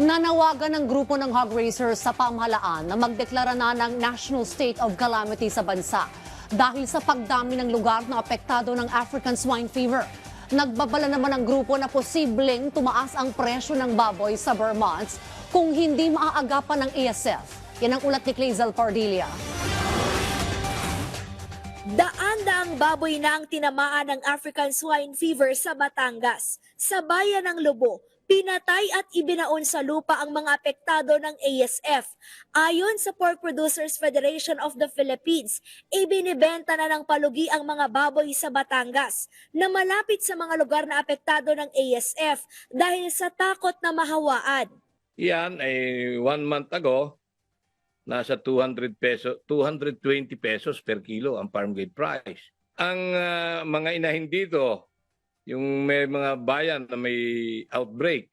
Nanawagan ng grupo ng hog raisers sa pamahalaan na magdeklara na ng National State of Calamity sa bansa dahil sa pagdami ng lugar na apektado ng African Swine Fever. Nagbabala naman ang grupo na posibleng tumaas ang presyo ng baboy sa Vermont kung hindi maaagapan ng ASF. Yan ang ulat ni Clazel Pardilia. Daan-daang baboy na ang tinamaan ng African swine fever sa Batangas. Sa bayan ng Lobo, pinatay at ibinaon sa lupa ang mga apektado ng ASF. Ayon sa Pork Producers Federation of the Philippines, ibinibenta na ng palugi ang mga baboy sa Batangas na malapit sa mga lugar na apektado ng ASF dahil sa takot na mahawaan. Yan ay one month ago, nasa 200 peso, 220 pesos per kilo ang farm gate price. Ang ah, mga inahin dito, yung may mga bayan na may outbreak,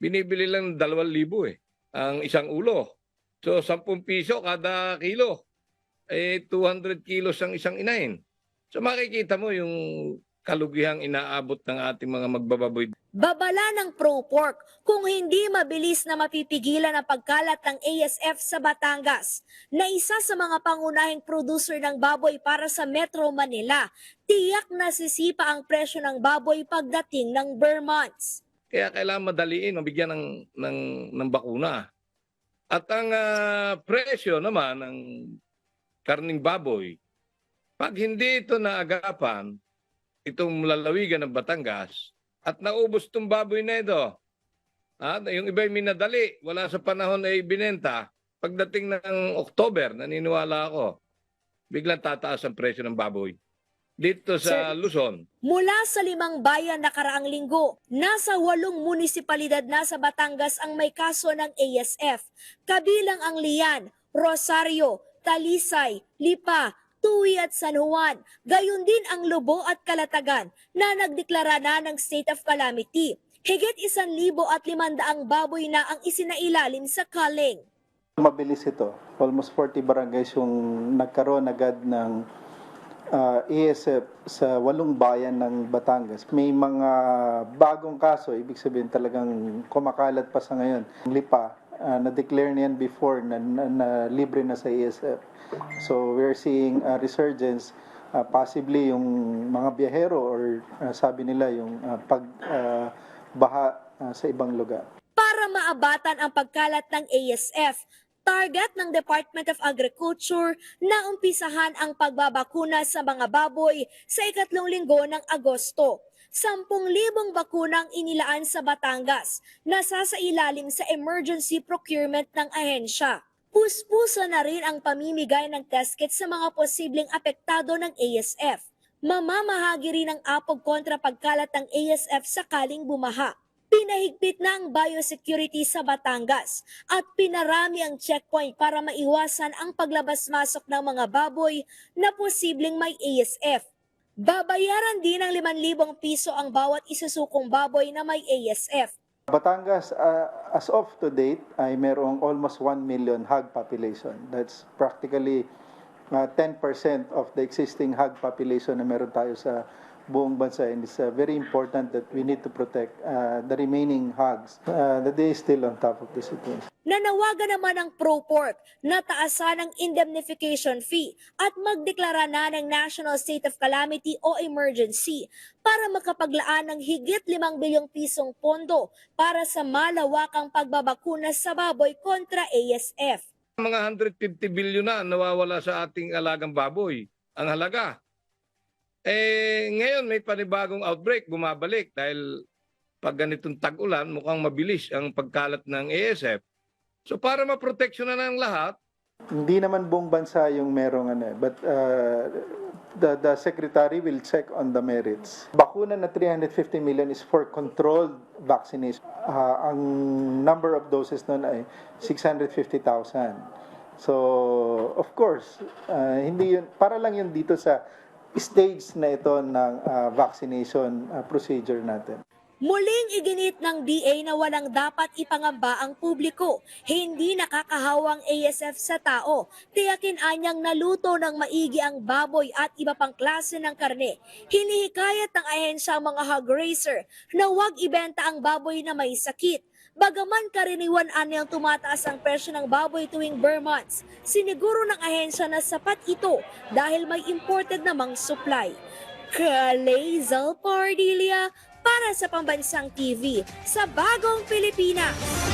binibili lang 2,000 eh, ang isang ulo. So 10 piso kada kilo. Eh 200 kilos ang isang inahin. So makikita mo yung kalugihang inaabot ng ating mga magbababoy Babala ng ProPork kung hindi mabilis na mapipigilan ang pagkalat ng ASF sa Batangas na isa sa mga pangunahing producer ng baboy para sa Metro Manila, tiyak na sisipa ang presyo ng baboy pagdating ng Burr months. Kaya kailangan madaliin, mabigyan ng, ng, ng bakuna. At ang ah, presyo naman ng karning baboy, pag hindi ito naagapan, itong lalawigan ng Batangas, at naubos itong baboy na ito, at yung iba'y minadali, wala sa panahon ay binenta, pagdating ng October, naniniwala ako, biglang tataas ang presyo ng baboy. Dito sa Luzon, Mula sa limang bayan na karaang linggo, nasa walong munisipalidad na sa Batangas ang may kaso ng ASF. Kabilang ang Lian, Rosario, Talisay, Lipa, Tuwi at San Juan. Gayon din ang Lobo at Kalatagan na nagdeklara na ng state of calamity. Higit isan libo at limandaang baboy na ang isinailalim sa kaling. Mabilis ito. Almost 40 barangays yung nagkaroon agad ng ah, ESF sa walong bayan ng Batangas. May mga bagong kaso, ibig sabihin talagang kumakalat pa sa ngayon. Lipa, ah, na-declare niyan before na, na, na libre na sa ESF. So we're seeing a resurgence ah, possibly yung mga biyahero or ah, sabi nila yung ah, pag ah, baha ah, sa ibang lugar. para maabatan ang pagkalat ng ASF. Target ng Department of Agriculture na umpisahan ang pagbabakuna sa mga baboy sa ikatlong linggo ng Agosto. 10,000 bakunang inilaan sa Batangas na sasailalim sa emergency procurement ng ahensya. Puspuso na rin ang pamimigay ng test kit sa mga posibleng apektado ng ASF. Mamamahagi rin ang apog kontra pagkalat ng ASF sakaling bumaha. Pinahigpit na ang biosecurity sa Batangas at pinarami ang checkpoint para maiwasan ang paglabas-masok ng mga baboy na posibleng may ASF. Babayaran din ng 5,000 piso ang bawat isusukong baboy na may ASF. Batangas, uh, as of to date, ay merong almost 1 million hog population. That's practically uh, 10% of the existing hog population na meron tayo sa buong bansa. And it's uh, very important that we need to protect uh, the remaining hogs. Uh, the day is still on top of the situation. Nanawagan naman ng ProPork na taasan ang indemnification fee at magdeklara na ng National State of Calamity o Emergency para makapaglaan ng higit 5 bilyong pisong pondo para sa malawakang pagbabakuna sa baboy kontra ASF. mga 150 billion na nawawala sa ating alagang baboy. Ang halaga. Eh, ngayon may panibagong outbreak, bumabalik dahil pag ganitong tag-ulan, mukhang mabilis ang pagkalat ng ASF. So para maproteksyonan ng lahat, Hindi naman buong bansa yung merong ano, eh, but uh, the, the secretary will check on the merits. Bakuna na 350 million is for controlled vaccination. Ah, ang number of doses nun ay 650,000. So, of course, ah, hindi yun, para lang yun dito sa stage na ito ng ah, vaccination ah, procedure natin. Muling iginit ng DA na walang dapat ipangamba ang publiko. Hindi nakakahawang ASF sa tao. Tiyakin anyang naluto ng maigi ang baboy at iba pang klase ng karne. Hinihikayat ng ahensya ang mga hog raiser na huwag ibenta ang baboy na may sakit. Bagaman karaniwan anyang tumataas ang presyo ng baboy tuwing bare months, siniguro ng ahensya na sapat ito dahil may imported namang supply. Kalezal Pardilia para sa Pambansang TV sa Bagong Pilipinas.